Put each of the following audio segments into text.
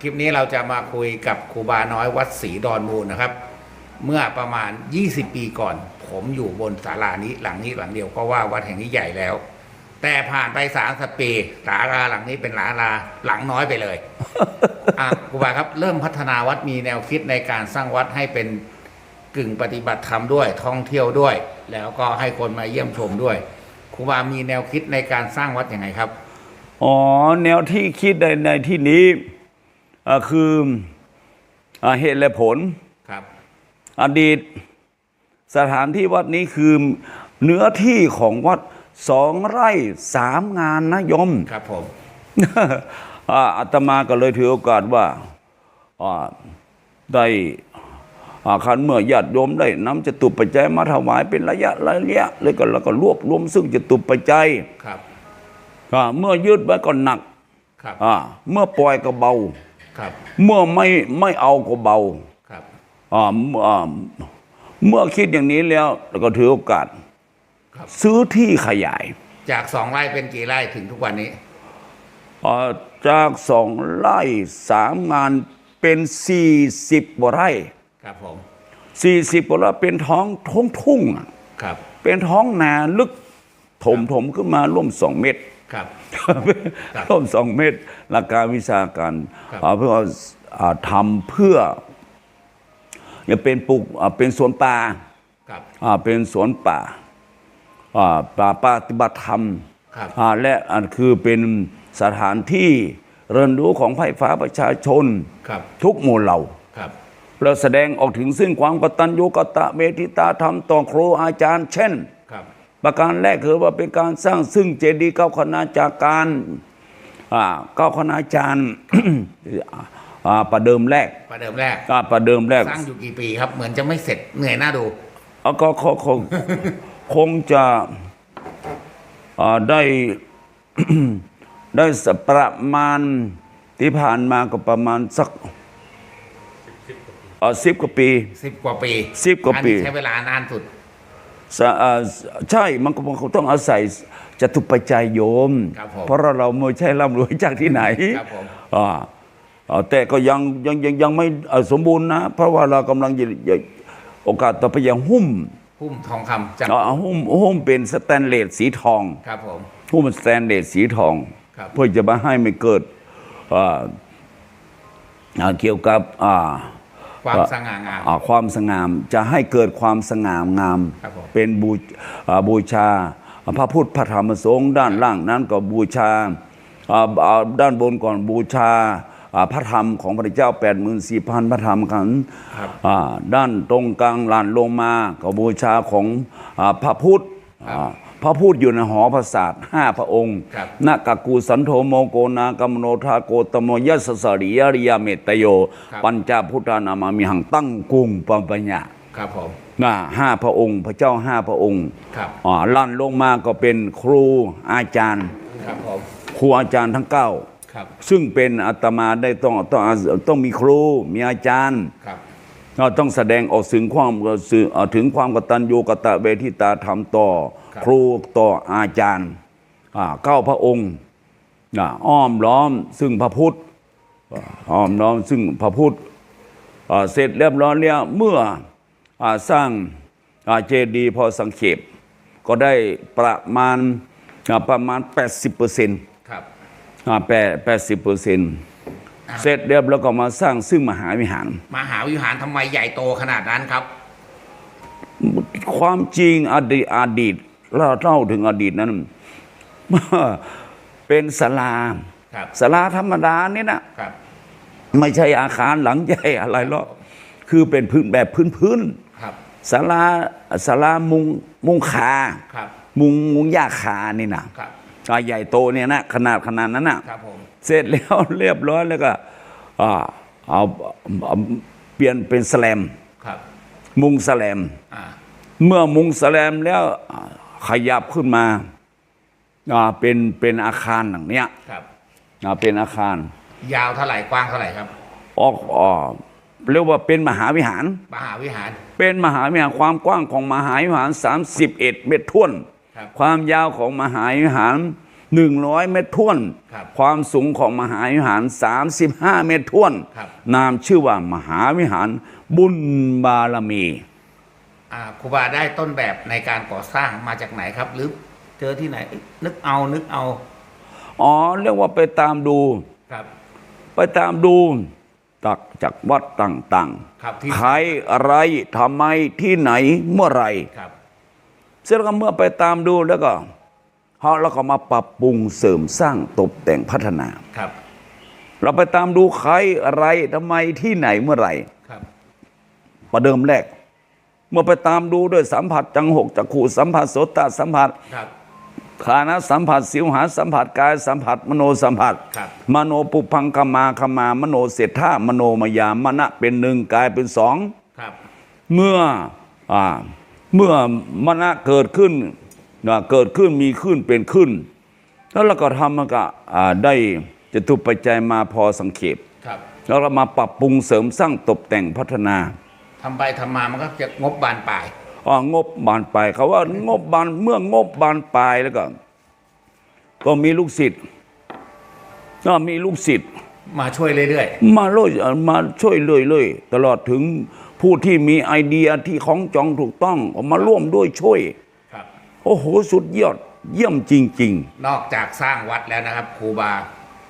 คลิปนี้เราจะมาคุยกับครูบาน้อยวัดศรีดอนมูลนะครับ เมื่อประมาณ 20 ปีก่อน ผมอยู่บนศาลานี้หลังนี้หลังเดียวก็ว่าวัดแห่งนี้ใหญ่แล้ว แต่ผ่านไปสามสปีศาลาหลังนี้เป็นศาลาหลังน้อยไปเลยอะครูบาครับเริ่มพัฒนาวัดมีแนวคิดในการสร้างวัดให้เป็นกึ่งปฏิบัติธรรมด้วยท่องเที่ยวด้วย แล้วก็ให้คนมาเยี่ยมชมด้วยครูบามีแนวคิดในการสร้างวัดยังไงครับ อ๋อ แนวที่คิดในในที่นี้ คืออาเหตุและผลครับอดีตสถานที่วัดนี้คือเนื้อที่ของวัดสองไร่สามงานนะโยมครับผมอ่าอาตมาก็เลยถือโอกาสว่าอ่าได้อ่าคันเมื่อญาติโยมได้นำจตุปัจจัยมาถวายเป็นระยะระยะเลยก็แล้วก็รวบรวมซึ่งจตุปัจจัยครับอ่าเมื่อยืดไว้ก็หนักครับอ่าเมื่อปล่อยก็เบาครับ เมื่อไม่ไม่เอาก็เบาครับอ่าเมื่ออ่าเมื่อคิดอย่างนี้แล้วแล้วก็ถือโอกาสครับซื้อที่ขยาย จากสองไร่เป็นกี่ไร่ถึงทุกวันนี้อ่าจากสองไร่สามงานเป็นสี่สิบกว่าไร่ครับผมสี่สิบกว่าไร่เป็นท้องท้องทุ่งอะครับ เป็นท้องนาลึกถมถมขึ้นมาร่วมสองเมตร ครับครับร่วมสองเมตรหลักการวิชาการครับอ่าเพื่ออ่าทำเพื่อจะเป็นปลูกอ่าเป็นสวนป่าครับอ่าเป็นสวนป่าอ่าป่าปฏิบัติธรรมครับอ่าและอันคือเป็นสถานที่เรียนรู้ของไฟฟ้าประชาชนครับทุกหมู่เหล่าครับเราแสดงออกถึงซึ่งความกตัญญูกตเมติตาธรรมต่อครูอาจารย์ เช่นครับ ประการแรกคือว่าเป็นการสร้างซึ่งเจดีย์เก้าคณาจากการอ่าเก้าคณาจารย์อ่าประเดิมแรกประเดิมแรกอ่าประเดิมแรกสร้างอยู่กี่ปีครับ เหมือนจะไม่เสร็จเหนื่อยหน้าดูเอาก็คงคงคงจะอ่าได้ได้สักประมาณที่ผ่านมาก็ประมาณสักสิบกว่าปีสิบกว่าปีสิบกว่าปีอันนี้ใช้เวลานานสุดสะอ่า ใช่มันก็มันก็ต้องอาศัยจตุปัจจัยโยมครับผมเพราะเราเราไม่ใช่ร่ำรวยจากที่ไหนครับผมอ่าอ่าแต่ก็ยังยังยังยังไม่อ่าสมบูรณ์นะ เพราะว่าเรากำลังจะจะโอกาสต่อไปอย่างหุ้มพุ่มทองคำจากอ่าหุ้มหุ้มเป็นสแตนเลสสีทองครับผมหุ้มสแตนเลสสีทองครับเพื่อจะมาให้ไม่เกิดอ่าอ่าเกี่ยวกับอ่า ความสง่างาม อ่าความสง่ามจะให้เกิดความสง่างาม ครับผม เป็นบูอ่าบูชาพระพุทธพระธรรมสงฆ์ด้านล่างนั้นก็บูชาอ่าอ่าด้านบนก่อนบูชาอ่าพระธรรมของพระเจ้า8 4 0 0 0พระธรรมขันธ์ครับอ่าด้านตรงกลางลานลงมาก็บูชาของอาพระพุทธครับอ่า พระพุทธอยู่ในหอพระศาสตร์ห้าพระองค์ครับนากักูสันโธโมโกนากมโนทาโกตโมยัสสริยริยเมตโยครับปัญจพุทธานามามิหังตั้งกุงปัมปัญญาครับผมนะห้าพระองค์ พระเจ้าห้าพระองค์ครับอ่าลั่นลงมาก็เป็นครูอาจารย์ครับผมครูอาจารย์ทั้งเก้าครับซึ่งเป็นอาตมาได้ต้องต้องต้องมีครูมีอาจารย์ครับเราต้องแสดงออกถึงความสื่อเอ่อถึงความกตัญญูกตเวทิตาธรรมต่อ ครับครูต่ออาจารย์อ่าเก้าพระองค์อ่าอ้อมล้อมซึ่งพระพุทธอ่าอ้อมล้อมซึ่งพระพุทธอ่าเสร็จเรียบร้อยแล้วเมื่ออาสร้างอ่าเจดีย์พอสังเขปก็ได้ประมาณอ่าประมาณ 80เปอร์เซ็นต์ครับแปดแปดสิบเปอร์เซ็นต์เสร็จเรียบแล้วก็มาสร้างซึ่งมหาวิหาร มหาวิหารทำไมใหญ่โตขนาดนั้นครับ ความจริงอดีตอดีต เราเล่าถึงอดีตนั้นเป็นศาลาครับศาลาธรรมดานี่นะครับไม่ใช่อาคารหลังใหญ่อะไรหรอกคือเป็นพื้นแบบพื้นพื้นครับๆศาลาศาลามุงมุงขาครับมุงมุงหญ้าคานี่นะครับอ่าใหญ่โตเนี่ยนะขนาดขนาดนั้นนะครับผมเสร็จแล้วเรียบร้อยแล้วก็อ่าเอาเอาเปลี่ยนเป็นแสแลมครับมุงแสแลมอ่าเมื่อมุงแสแลมแล้วอ่า ขยับขึ้นมาอ่าเป็นเป็นอาคารหลังเนี้ยครับอ่าเป็นอาคาร ยาวเท่าไหร่กว้างเท่าไหร่ครับออกออกเรียกว่าเป็นมหาวิหาร มหาวิหาร เป็นมหาวิหารความกว้างของมหาวิหาร 31 เมตรท่วนครับความยาวของมหาวิหารหนึ่งร้อยเมตรท่วนครับความสูงของมหาวิหาร 35 เมตรท่วนครับนามชื่อว่ามหาวิหารบุญบารมีอ่า ครูบาได้ต้นแบบในการก่อสร้างมาจากไหนครับ หรือเจอที่ไหนเอ้ยนึกเอานึกเอา อ๋อเรียกว่าไปตามดูครับ ไปตามดูจากจากวัดต่างครับที่ ๆ ใครอะไรทำไมที่ไหนเมื่อไหรครับ เสร็จแล้วก็เมื่อไปตามดูแล้วก็เขาแล้วก็มาปรับปรุงเสริมสร้างตกแต่งพัฒนา ครับ เราไปตามดูใครอะไรทำไมที่ไหนเมื่อไหร่ครับ ประเดิมแรก เมื่อไปตามดูด้วยสัมผัสจังหกจักขู่สัมผัสโสตสัมผัสครับขานะสัมผัสสิวหาสัมผัสกายสัมผัสมโนสัมผัสครับมโนปุพังคมาคมามโนเศรษฐามโนมยามณะเป็นหนึ่งกายเป็นสองครับเมื่ออาเมื่อมณะเกิดขึ้นนะเกิดขึ้นมีขึ้นเป็นขึ้น แล้วเราก็ทำมันก็อ่าได้จะตุปัจจัยมาพอสังเขปครับแล้วเรามาปรับปรุงเสริมสร้างตกแต่งพัฒนา ทำไปทำมามันก็จะงบบานปลายอ๋องบบานปลายเขาว่างบบานเมื่องบบานปลายแล้วก็ ก็มีลูกศิษย์ก็มีลูกศิษย์มาช่วยเรื่อยมาโลยมาช่วยเลยเลยตลอดถึงผู้ที่มีไอเดียที่ของจองถูกต้องออกมาร่วมด้วยช่วยๆครับโอ้โหสุดยอดเยี่ยมจริงนอกจากสร้างวัดแล้วนะครับครูบา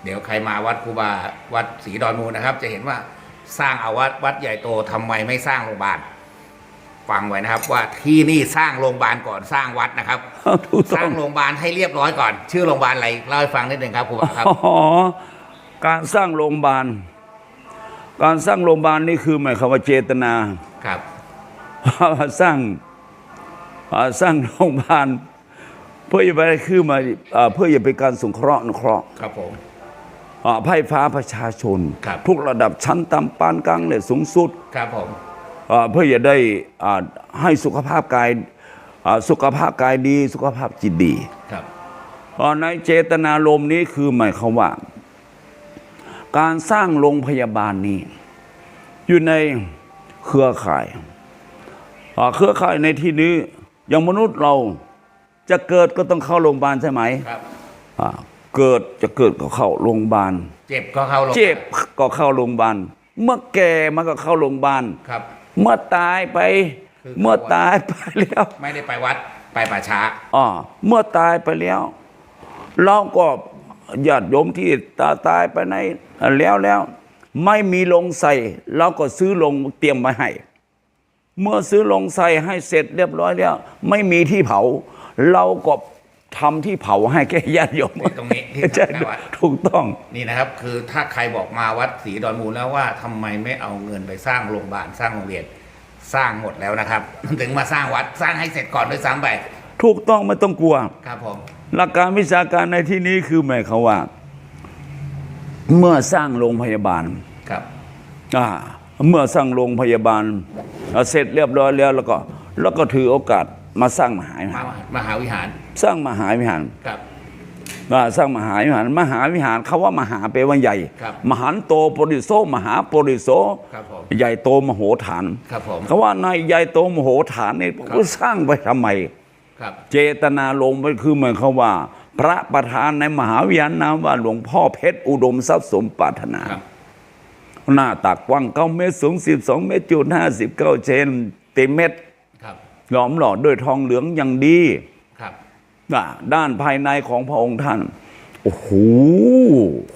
เดี๋ยวใครมาวัดครูบาวัดศรีดอนมูลนะครับ จะเห็นว่า สร้างเอาวัดวัดใหญ่โตทำไมไม่สร้างโรงพยาบาลฟังไว้นะครับ ว่าที่นี่สร้างโรงพยาบาลก่อนสร้างวัดนะครับๆถูกสต้ร้าองงโรงพยาบาลให้เรียบร้อยก่อน ชื่อโรงพยาบาลอะไรเล่าให้ฟังนิดหนึ่งครับครูบาครับอ๋อการสร้างโรงพยาบาล การสร้างโรงพยาบาลนี่คือหมายความว่าเจตนาครับสร้างอ่าสร้างโรงพยาบาล เพื่อจะไปคือมาอ่าเพื่อจะเป็นการสงเคราะห์อนุเคราะห์ครับผมอ่า ไพ่ฟ้าประชาชน ครับ ทุกระดับชั้นต่ำปานกลางและสูงสุด ครับผมอ่าเพื่อจะได้อ่าให้สุขภาพกายอ่าสุขภาพกายดี สุขภาพจิตดีครับอ่าในเจตนารมณ์นี้คือหมายความว่า การสร้างโรงพยาบาลนี้ อยู่ในเครือข่ายอ่าเครือข่ายในที่นี้อย่างมนุษย์เราจะเกิดก็ต้องเข้าโรงพยาบาลใช่ไหม ครับ อ่า เกิดจะเกิดก็เข้าโรงพยาบาล เจ็บก็เข้าโรงพยาบาลเจ็บก็เข้าโรงพยาบาล เมื่อแก่มันก็เข้าโรงพยาบาล ครับ เมื่อตายไป คือเมื่อตายไปแล้ว ไม่ได้ไปวัดไปป่าช้า อ่าเมื่อตายไปแล้ว เราก็ญาติโยมที่ตาตายไปในแล้วแล้ว ไม่มีลงใส่เราก็ซื้อลงเตรียมไว้ให้ เมื่อซื้อลงใส่ให้เสร็จเรียบร้อยแล้ว ไม่มีที่เผา เราก็ ทำที่เผาให้แก่ญาติโยมนี่ตรงนี้ที่ใช่ทำหน้าวัดถูกต้องนี่นะครับ คือถ้าใครบอกมาวัดศรีดอนมูลแล้วว่าทำไมไม่เอาเงินไปสร้างโรงพยาบาลสร้างโรงเรียนสร้างหมดแล้วนะครับ ถึงมาสร้างวัดสร้างให้เสร็จก่อนด้วยซ้ำไปถูกต้องไม่ต้องกลัว ครับผมหลักการวิชาการในที่นี้คือหมายความว่า เมื่อสร้างโรงพยาบาลครับอ่าเมื่อสร้างโรงพยาบาลเอ่อเสร็จเรียบร้อยแล้วแล้วก็ แล้วก็ถือโอกาสมาสร้างมหาวิมาหารมหาวิหาร สร้างมหาวิหารครับอ่าสร้างมหาวิหาร มหาวิหารเขาว่ามหาแปลว่าใหญ่ครับมหันโตโปริโซมหาโปริโซครับผมใหญ่โตมโหฐานครับผมเขาว่าในใหญ่โตมโหฐานนี่ครับเขาสร้างไปทำไมครับเจตนาลงไปคือหมายความว่า พระประธานในมหาวิหารนามว่าหลวงพ่อเพชรอุดมทรัพย์สมปรารถนาครับหน้าตักกว้างเก้าเมตรสูงสิบสองเมตรจุดห้าสิบเก้าเซนติเมตรครับหลอมหล่อด้วยทองเหลืองอย่างดีครับน่ะ ด้านภายในของพระองค์ท่าน โอ้โห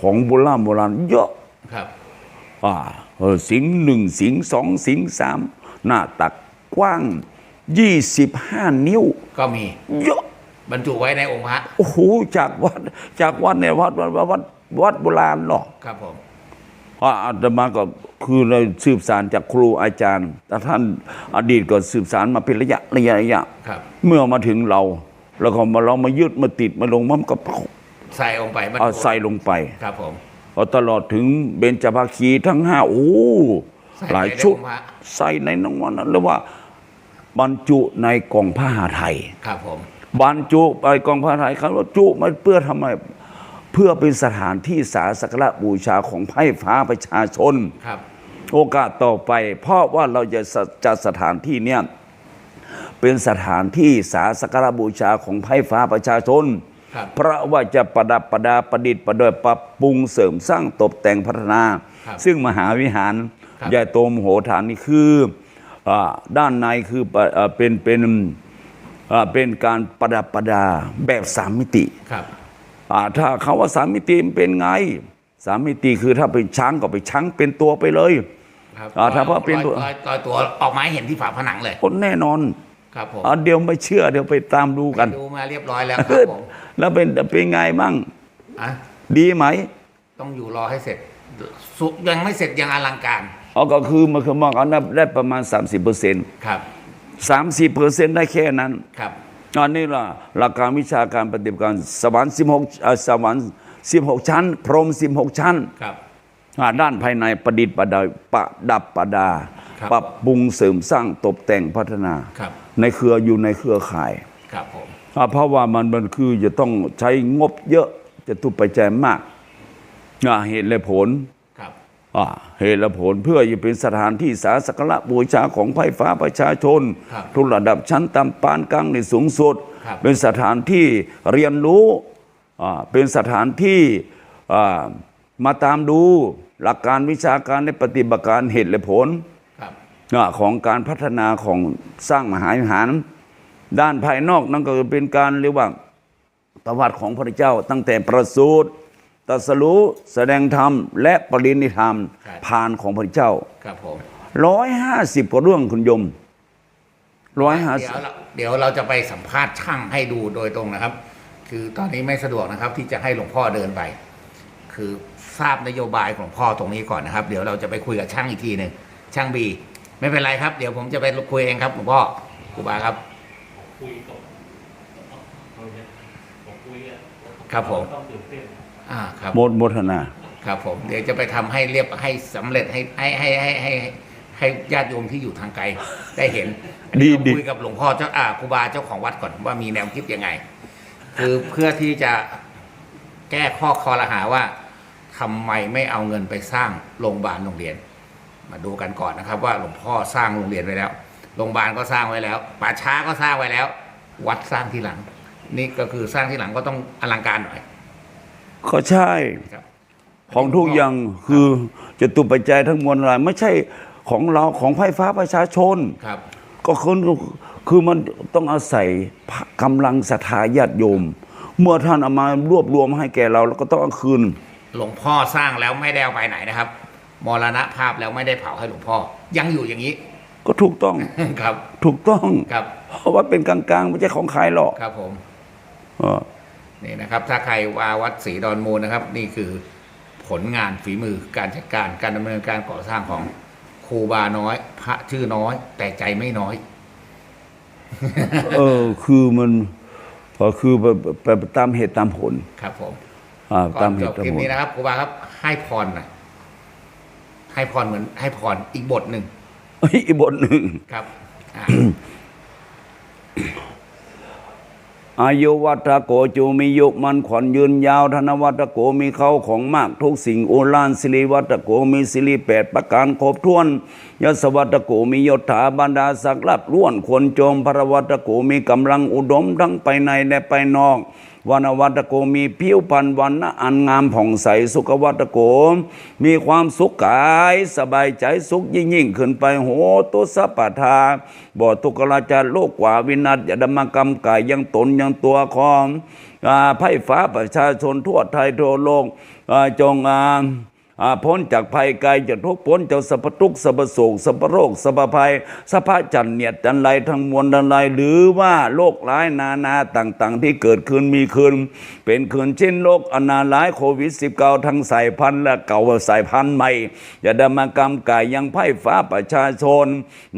ของโบราณโบราณเยอะครับอ่าเออสิงห์หนึ่งสิงห์สองสิงห์สามหน้าตักกว้างยี่สิบห้านิ้ว ก็มี เยอะ บรรจุไว้ในองค์พระโอ้โหจากวัดจากวัดเนี่ยวัดวัดวัดวัดวัดโบราณเนาะครับผมอ่าอาตมาก็คือเราสืบสารจากครูอาจารย์แต่ท่านอดีตก็สืบสารมาเป็นระยะระยะระยะครับเมื่อมาถึงเรา แล้วก็มาเรามายึดมาติดมาลงมันก็ใส่องค์ไปบรรเอาจุใส่ลงไปครับผมเอาตลอดถึงเบญจภาคีทั้งห้าโอ้ใส่หลายในชุดองค์พระใส่ในนังวันนั้นเรียกว่า บรรจุในกล่องผ้าไทยครับผมบรรจุไปกองพระไทยคำว่าจุมันเพื่อทำไมเพื่อเป็นสถานที่สาสักการะบูชาของไพร่ฟ้าประชาชนครับ โอกาสต่อไป เพราะว่าเราจะสจัดสถานที่เนี่ย เป็นสถานที่สาสักการะบูชาของไพร่ฟ้าประชาชนครับเพราะว่าจะประดับประดาประดิษฐ์ประดอยปรับปรุงเสริมสร้างตกแต่งพัฒนาครับซึ่งมหาวิหารครับใหญ่โตมโหฬารนี่คืออาด้านในคือปะอ่าเป็นเป็นอ่าเป็นการประดับประดาแบบสามมิติครับอ่าถ้าเขาว่าสามมิติมันเป็นไงสามมิติคือถ้าเป็นช้างก็ไปช้างเป็นตัวไปเลยครับอ่าถ้าว่าเป็นลอยลอยลอยตัวออกมาให้เห็นที่ฝาผนังเลยคนแน่นอน ครับผมอ่าเดี๋ยวไม่เชื่อเดี๋ยวไปตามดูกันดูมาเรียบร้อยแล้วครับผมแล้วเป็นเป็นไงบ้างอะดีไหม ต้องอยู่รอให้เสร็จสุยังไม่เสร็จยังอลังการเอาก็คือมันคือมองเอาได้ได้ประมาณ 30เปอร์เซ็นต์ครับสามสิบเปอร์เซ็นต์ได้แค่นั้นครับอันนี้ล่ะหลักการวิชาการปฏิบัติการสวรรค์16อ่าสวรรค์16ชั้น พรหม16ชั้นครับอ่าด้านภายในประดิษฐ์ประดอยประดับประดาครับปรับปรุงเสริมสร้างตกแต่งพัฒนาครับ ในเครืออยู่ในเครือข่ายครับผมอ่าเพราะว่ามันมันคือจะต้องใช้งบเยอะจะตุปัจจัยมากอ่าเหตุและผลครับอ่าเหตุและผลเพื่อจะเป็นสถานที่สาสักการะบูชาของไพร่ฟ้าประชาชนครับทุกระดับชั้นต่ำปานกลางในสูงสุดครับเป็นสถานที่เรียนรู้อ่าเป็นสถานที่อ่ามาตามดูหลักการวิชาการในปฏิบัติการเหตุและผลครับอ่า ของการพัฒนาของสร้างมหาวิหาร ด้านภายนอกนั่นก็เป็นการเรียกว่าประวัติของพระเจ้า ตั้งแต่ประสูติตรัสรู้แสดงธรรม และปรินิธรรมครับผ่านของพระเจ้าครับผมร้อยห้าสิบกว่าเรื่องคุณโยมร้อยห้าเดี๋สิยบวเราเดี๋ยวเราจะไปสัมภาษณ์ช่างให้ดูโดยตรงนะครับ คือตอนนี้ไม่สะดวกนะครับ ที่จะให้หลวงพ่อเดินไป คือทราบนโยบายของพ่อตรงนี้ก่อนนะครับ เดี๋ยวเราจะไปคุยกับช่างอีกทีหนึ่งช่างบี ไม่เป็นไรครับ เดี๋ยวผมจะไปคุยเองครับหลวงพ่อครูบาครับ คุยกับเอาเนี่ยผมคุยอะครับผม ต้องตื่นเต้นอ่าครับ โมดโมทนา ครับผมเดี๋ยวจะไปทำให้เรียบให้สำเร็จให้ให้ให้ให้ให้ให้ญาติโยมที่อยู่ทางไกลได้เห็นอันนี้ดีเราดีคุยกับหลวงพ่อเจ้าอ่าครูบาเจ้าของวัดก่อนว่ามีแนวคิดยังไง คือเพื่อที่จะแก้ข้อคอรหาว่าทำไมไม่เอาเงินไปสร้างโรงพยาบาลโรงเรียน มาดูกันก่อนนะครับ ว่าหลวงพ่อสร้างโรงเรียนไว้แล้ว โรงพยาบาลก็สร้างไว้แล้ว ป่าช้าก็สร้างไว้แล้ว วัดสร้างที่หลัง นี่ก็คือสร้างที่หลังก็ต้องอลังการหน่อยก็ใช่ ครับ ของทุกอย่างคือจะตุปัจจัยทั้งมวลอะไรไม่ใช่ของเราของไฟฟ้าประชาชน ครับ ก็คือคือมันต้องอาศัยกำลังศรัทธาญาติโยม เมื่อท่านเอามารวบรวมให้แก่เรา แล้วก็ต้องเอาคืน หลวงพ่อสร้างแล้วไม่ได้เอาไปไหนนะครับ มรณภาพแล้วไม่ได้เผาให้หลวงพ่อ ยังอยู่อย่างนี้ ก็ถูกต้องครับ ถูกต้องครับ เพราะว่าเป็นกลางๆไม่ใช่ของใครหรอกครับผมเออนี่นะครับ ถ้าใครว่าวัดศรีดอนมูลนะครับ นี่คือผลงานฝีมือการจัดการการดำเนินการก่อสร้างของครูบาน้อย พระชื่อน้อย แต่ใจไม่น้อย เออ คือมันเอ่อคือไปไปไปตามเหตุตามผลครับผมอ่าก่อตานมเหจตุบตามคลิปผลนี้นะครับครูบาครับให้พรหน่อย ให้พรเหมือนให้พรอีกบทหนึ่งเฮ้ยอีกบทหนึ่งครับอ่าอายุวัตโกจูมียุมันขวัญยืนยาว ธนวัตโกมีเข้าของมากทุกสิ่งโอฬารสิริวัตโกมีสิริแปดประการครบถ้วนยศวัตโกมียศถาบรรดาศักดิ์รับล้วนควรจงพระวัตโกมีกำลังอุดมทั้งไปในและไปนอก วันวัตโกมีผิวพรรณวันนะอันงามผ่องใสสุขวัตโกมีความสุขกายสบายใจสุขยิ่งยิ่งขึ้นไปโหตุสัพพทาบ่ทุกขลาจารโลกกว่าวินัศยดมกรรมกายยังตนยังตัวคองไพ่ฟ้าประชาชนทั่วไทยทั่วโลกจงอา พ้นจากภัยกายจากทุกพ้นจากสัพทุกสัพโศกสัพโรคสัพภัยสัพจันเนียดจันไรทั้งมวลทั้งไรหรือว่าโรคร้ายนานาต่างๆ ที่เกิดขึ้นมีขึ้นเป็นคืนเช่นโรคอนาลายโควิด -19 ทั้งสายพันธุ์และเก่าสายพันธุ์ใหม่ อย่าดมากรรมกายยังไพ่ฟ้าประชาชน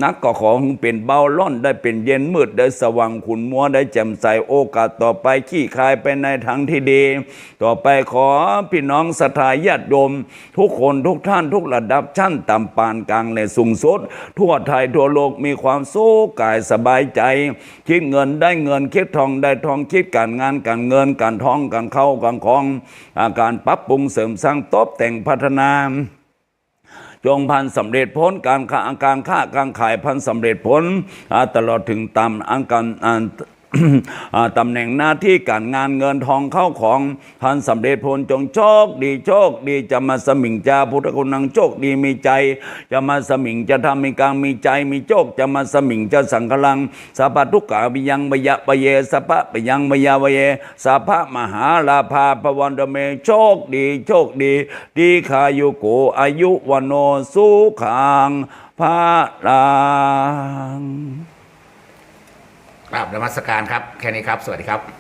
นักก็ขอให้เป็นเบาล่อนได้เป็นเย็นมืดได้สว่างขุนมัวได้แจ่มใสโอกาสต่อไปขี้คายไปในทางที่ดี ต่อไปขอพี่น้องศรัทธาญาติโยมทุกคนทุกท่านทุกระดับชั้นต่ำปานกลางและสูงสุด ทั่วไทยทั่วโลกมีความสุขกายสบายใจ คิดเงินได้เงินคิดทองได้ทองคิดการงานการเงินการทองการเข้าการคองอาการปรับปรุงเสริมสร้างตบแต่งพัฒนาจงพันสำเร็จผลการค้าการค้าการขายพันสำเร็จผลตลอดถึงตามอังการ ตำแหน่งหน้าที่การงานเงินทองเข้าของท่านสำเร็จผลจงโชคดีโชคดีจะมาสมิงจาพุทธคุณนังโชคดีมีใจ จะมาสมิงจะทำมีกลางมีใจมีโชคจะมาสมิงจะสังฆลังสัพพทุกขาวิยังบยะปเยสัพพะปยังบยาวเยสัพพะมหาลาภาปวันเดเมโชคดีโชคดีดีขายุโกอายุวันโนสุขังพาลัง กราบนมัสการครับ แค่นี้ครับ สวัสดีครับ